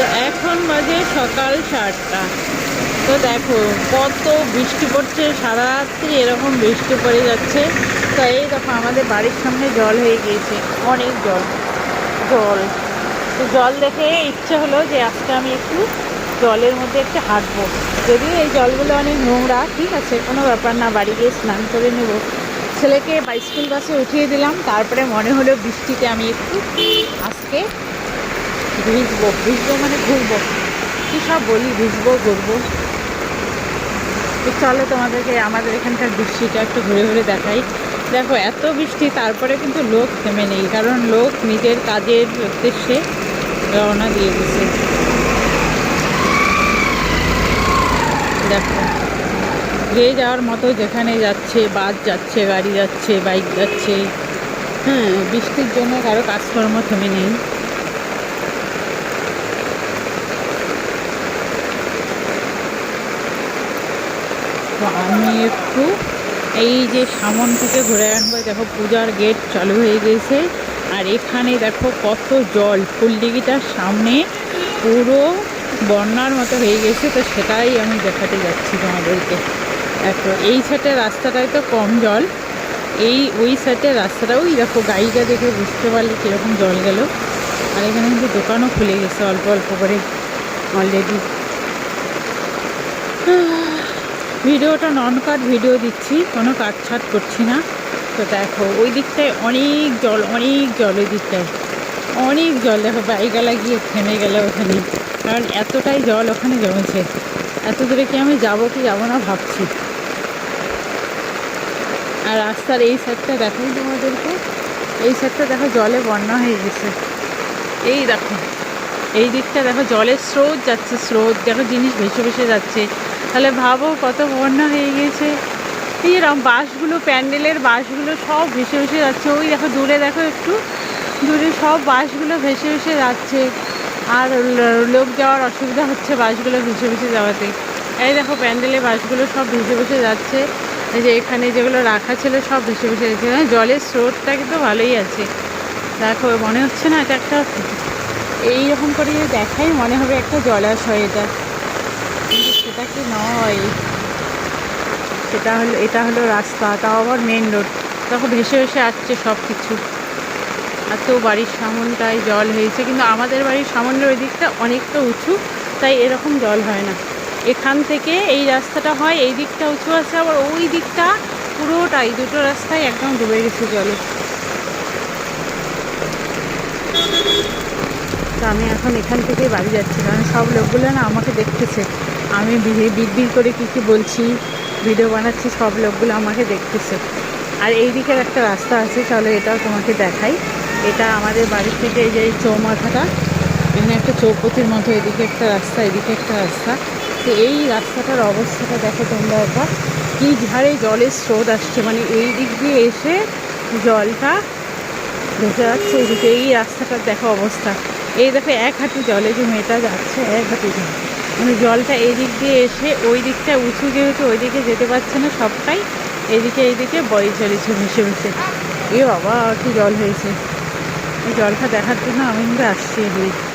তো এখন বাজে সকাল সাতটা। তো দেখো, কত বৃষ্টি পড়ছে সারা রাত্রি এরকম বৃষ্টি পড়ে যাচ্ছে। তো এই দেখো, আমাদের বাড়ির সামনে জল হয়ে গিয়েছে, অনেক জল। জল। তো জল দেখে ইচ্ছে হলো যে আজকে আমি একটু জলের মধ্যে একটু হাঁটবো। যদিও এই জলগুলো অনেক নোংরা, ঠিক আছে, কোনো ব্যাপার না, বাড়ি গিয়ে স্নান করে নেব। ছেলেকে বাইস্কুল বাসে উঠিয়ে দিলাম, তারপরে মনে হলো বৃষ্টিতে আমি একটু আজকে ভিজবো ভিজবো মানে ঘুরবো। কী সব বলি, ভিজবো, ঘুরবো? চলো তোমাদেরকে আমাদের এখানকার বৃষ্টিটা একটু ঘুরে ঘুরে দেখাই। দেখো, এত বৃষ্টি, তারপরে কিন্তু লোক থেমে নেই, কারণ লোক নিজের কাজের উদ্দেশ্যে রওনা দিয়ে দিছে। দেখো, যে যাওয়ার মতো যেখানে যাচ্ছে, বাস যাচ্ছে, গাড়ি যাচ্ছে, বাইক যাচ্ছে হ্যাঁ বৃষ্টির জন্য কারও কাজকর্ম থেমে নেই। তো আমি একটু এই যে সামন থেকে ঘুরে আনব দেখো পূজার গেট চালু হয়ে গেছে। আর এখানে দেখো কত জল, ফুলডিগিটার সামনে পুরো বন্যার মতো হয়ে গেছে, তো সেটাই আমি দেখাতে যাচ্ছি তোমাদেরকে। দেখো, এই সাইডের রাস্তাটায় তো কম জল, এই ওই সাইডের রাস্তাটা ওই দেখো গাড়িটা দেখে বুঝতে পারলে কীরকম জল গেল। আর এখানে কিন্তু দোকানও খুলে গেছে অল্প অল্প করে অলরেডি ভিডিওটা নন কাট ভিডিও দিচ্ছি, কোনো কাটছাট করছি না। তো দেখো, ওই দিকটায় অনেক জল অনেক জল ওই দিকটায়। অনেক জল দেখো বাইকওয়ালা গিয়ে থেমে গেল ওখানে। কারণ এতটাই জল ওখানে জমেছে। এত দূরে কি আমি যাব কি যাব না ভাবছি। আর রাস্তার এই সাইডটা দেখাই তোমাদেরকে, এই সাইডটা দেখো জলে বন্যা হয়ে গেছে। এই দেখো, এই দিকটা দেখো জলের স্রোত যাচ্ছে, স্রোত। দেখো জিনিস ভেসে ভেসে যাচ্ছে। তাহলে ভাবো কত বন্যা হয়ে গেছে। এই এরকম বাসগুলো প্যান্ডেলের বাসগুলো সব ভেসে ভেসে যাচ্ছে। ওই দেখো, দূরে দেখো একটু। দূরে সব বাসগুলো ভেসে ভেসে যাচ্ছে। আর লোক যাওয়ার অসুবিধা হচ্ছে বাসগুলো ভেসে ভেসে যাওয়াতে। এই দেখো প্যান্ডেলের বাসগুলো সব ভেসে ভেসে যাচ্ছে। এই যে এখানে যেগুলো রাখা ছিল সব ভেসে ভেসে যাচ্ছে। হ্যাঁ জলের স্রোতটা কিন্তু ভালোই আছে। দেখো, মনে হচ্ছে না এটা একটা এইরকম করে দেখাই মনে হবে একটা জলাশয় এটা। কিন্তু সেটা কি নয়। সেটা হলো, এটা হলো রাস্তা, তাও আবার মেন রোড দেখো, ভেসে ভেসে আসছে সব কিছু এত বাড়ির সামনটায় জল হয়েছে, কিন্তু আমাদের বাড়ির সামনের ওই দিকটা অনেকটা উঁচু, তাই এরকম জল হয় না। এখান থেকে এই রাস্তাটা হয়, এই দিকটা উঁচু আছে, আবার ওই দিকটা পুরোটাই, দুটো রাস্তায় একদম ডুবে গেছে জলে। তো আমি এখন এখান থেকে বাড়ি যাচ্ছি, কারণ সব লোকগুলো না আমাকে দেখতেছে। আমি বিড়বিড় করে কী কী বলছি ভিডিও বানাচ্ছি, সব লোকগুলো আমাকে দেখতেছে। আর এই দিকের একটা রাস্তা আছে, চলো এটাও তোমাকে দেখাই। এটা আমাদের বাড়ি থেকে এই যে চৌমাথাটা এখানে একটা চৌপতির মতো এদিকে একটা রাস্তা, এদিকে একটা রাস্তা। তো এই রাস্তাটার অবস্থাটা দেখো তোমরা একবার। কী ঝাড়ে জলের স্রোত আসছে মানে এই দিক দিয়ে এসে জলটা ভেসে যাচ্ছে এদিকে এই রাস্তাটার দেখো অবস্থা। এই দেখো এক হাঁটু জলে যে মেয়েটা যাচ্ছে, এক হাঁটু জল। জলটা এদিক দিয়ে এসে ওই দিকটা উঁচু যেহেতু ওই দিকে যেতে পারছে না সবটাই, এদিকে এইদিকে বয়ে চলেছে মিশে মিশে। এ বাবা, কি জল হয়েছে। এই জলটা দেখার জন্য আমি কিন্তু আসছি এখানে